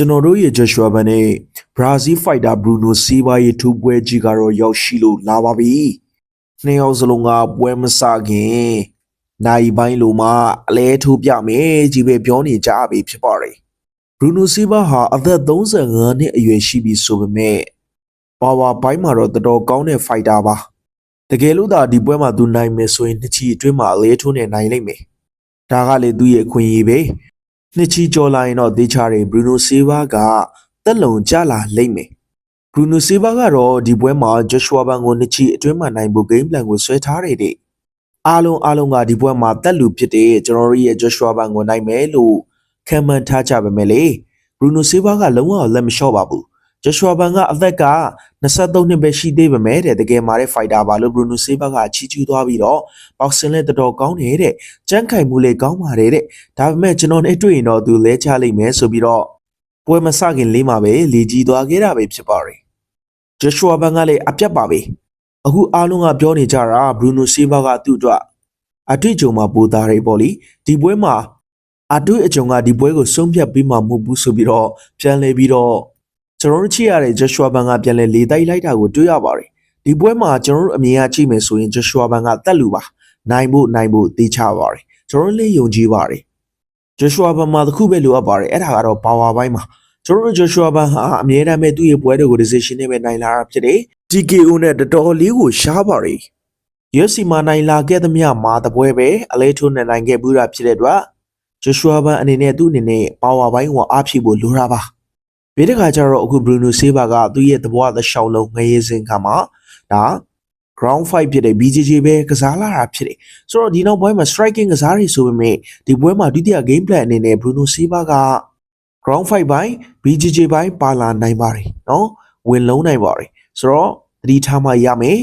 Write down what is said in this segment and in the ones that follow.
ကျွန်တော်တို့ရဲ့ Joshua ဘန်နဲ့ Brazil fighter Bruno Silva ရဲ့ထူးပွဲကြီးကတော့ရောက်ရှိလို့လာပါပြီ။နှစ်ယောက်စလုံးကပွဲမစခင်နိုင်ပိုင်းလိုမှအလဲထိုးပြမယ်ကြီးပဲပြောနေကြပြီဖြစ်ပါတယ်။ Bruno Silva ဟာအသက်35နှစ်အရွယ်ရှိပြီဆိုပေမဲ့ပါဝါပိုင်းမှာတော့တော်တော်ကောင်းတဲ့ fighter ပါ။တကယ်လို့သာဒီပွဲမှာသူနိုင်မယ်ဆိုရင်နှစ်ချီအတွင်းမှာအလဲထိုးနေနိုင်လိမ့်မယ်။ဒါကလေသူ့ရဲ့အခွင့်အရေးပဲ။ နှစ်ချီကျော်လာရင်တော့ဒေချာတွေဘရူနိုဆေးဘာကတက်လုံကြလာလိမ့်မယ်ဘရူနိုဆေးဘာကတော့ဒီပွဲမှာဂျော့ရှွာဘန်ကိုနှစ်ချီအတွင်းမှာနိုင်ဖို့ဂိမ်းပလန်ကိုဆွဲထားတယ်တဲ့အားလုံးအားလုံးကဒီပွဲမှာတက်လူဖြစ်တဲ့ကျွန်တော်တို့ရဲ့ဂျော့ရှွာဘန်ကိုနိုင်မယ်လို့ခံမှန်းထားကြပါမယ်လေဘရူနိုဆေးဘာကလုံးဝလက်မလျှော့ပါဘူးဂျော့ရှွာဘန်ကအသက်က 23နှစ်ပဲရှိသေးပါမယ်တဲ့တကယ်မာတဲ့ဖိုက်တာပါလို့ဘရူနိုဆေးဘာကချီးကျူးသွားပြီးတော့ဘောက်ဆင်လည်းတော်တော်ကောင်းတယ်တဲ့ကြမ်းခိုင်မှုလည်းကောင်းပါတယ်တဲ့ဒါပေမဲ့ကျွန်တော်နဲ့တွေ့ရင်တော့သူလဲချလိမ့်မယ်ဆိုပြီးတော့ပွဲမစခင်လေးမှာပဲလေကြီးသွားခဲ့တာပဲဖြစ်ပါတယ်။ဂျေရှွာဘန်ကလည်းအပြတ်ပါပဲ။အခုအားလုံးကပြောနေကြတာဘရူနိုဆီဘာကသူ့အတွက်အတွေ့အကြုံမှာပိုသားတယ်ပေါ့လေ။ဒီပွဲမှာအတွေ့အကြုံကဒီပွဲကိုဆုံးဖြတ်ပြီးမှမဟုတ်ဘူးဆိုပြီးတော့ပြန်လဲပြီးတော့ ကျွန်တော်တို့ချစ်ရတဲ့ဂျေရှွာဘန်ကပြန်လဲလေတိုက်လိုက်တာကိုတွေ့ရပါတယ်။ဒီပွဲမှာကျွန်တော်တို့အမြင်အကြည့်မယ်ဆိုရင်ဂျေရှွာဘန်ကတက်လူပါ။နိုင်ဖို့နိုင်ဖို့တေးချပါတယ်။ကျွန်တော်တို့လည်းယုံကြည်ပါတယ်။ဂျေရှွာဘန်မှာတစ်ခုပဲလိုအပ်ပါတယ်အဲ့ဒါကတော့ဘာဝပိုင်းမှာကျွန်တော်တို့ဂျေရှွာဘန်ဟာအမြဲတမ်းပဲသူ့ရဲ့ပွဲတွေကို decision နဲ့ပဲနိုင်လာတာဖြစ်တယ် TKO နဲ့တော်တော်လေးကိုရှားပါတယ် UFC မှာနိုင်လာခဲ့သမျှမှာတပွဲပဲအလဲထိုးနဲ့နိုင်ခဲ့ဘူးတာဖြစ်တဲ့အတွက်ဂျေရှွာဘန်အနေနဲ့သူ့အနေနဲ့ဘာဝပိုင်းကိုအားဖြည့်ဖို့လိုတာပါ ပြီးတဲ့ခါကျတော့အခုဘရူနိုဆေးဘာကသူ့ရဲ့သဘောအသရှောင်းလုံးငရေစင်ခါမှာဒါ ground fight ဖြစ်တဲ့ BJJ ပဲကစားလာတာဖြစ်တယ်ဆိုတော့ဒီနောက်ပွဲမှာ striking ကစားရဆိုပေမဲ့ဒီပွဲမှာဒုတိယ game plan အနေနဲ့ Bruno Silva က ground fight ဘိုင်း BJJ ဘိုင်းပါလာနိုင်ပါတယ်နော်ဝင်လုံးနိုင်ပါတယ်ဆိုတော့သတိထားမှရမယ်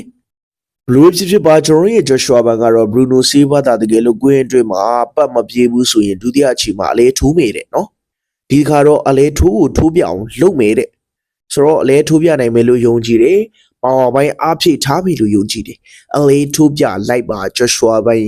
ဘလူးဖြစ်ဖြစ်ပါကျွန်တော်ရဲ့ Joshua ဘန်ကတော့ Bruno Silva တာတကယ်လို့ကွင်းအတွင်းမှာပတ်မပြေဘူးဆိုရင်ဒုတိယအချိန်မှာအလဲထိုးမိတယ်နော် ဒီခါတော့အလဲထိုးကိုထိုးပြအောင်လုပ်မိတဲ့ဆိုတော့အလဲထိုးပြနိုင်မယ်လို့ယုံကြည်တယ်ပါဝါပိုင်းအားဖြည့်ထားပြီလို့ယုံကြည်တယ်အလဲထိုးပြလိုက်ပါ Joshua ဘန်